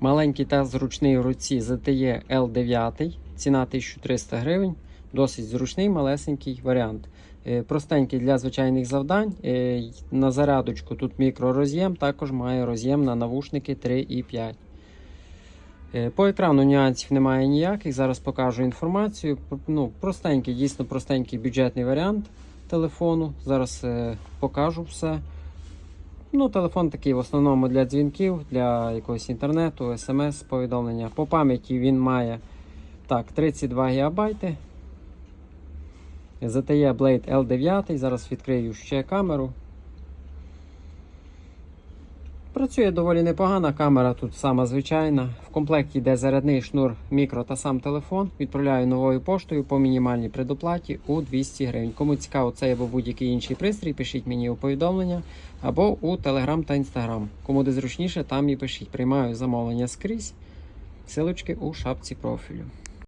Маленький та зручний в руці ZTE L9, ціна 1300 гривень. Досить зручний, малесенький варіант. Е, Простенький для звичайних завдань. Е, На зарядочку тут мікророз'єм, також має роз'єм на навушники 3,5. Е, По екрану нюансів немає ніяких. Зараз покажу інформацію. Ну, простенький, дійсно простенький бюджетний варіант телефону. Зараз покажу все. Ну, телефон такий в основному для дзвінків, для якогось інтернету, смс-повідомлення. По пам'яті він має так, 32 ГБ. ZTE Blade L9. Зараз відкрию ще камеру. Працює доволі непогана камера, тут сама звичайна. В комплекті йде зарядний шнур мікро та сам телефон. Відправляю новою поштою по мінімальній предоплаті у 200 гривень. Кому цікаво цей або будь-який інший пристрій, пишіть мені у повідомлення або у Telegram та Instagram. Кому де зручніше, там і пишіть. Приймаю замовлення скрізь. Силочки у шапці профілю.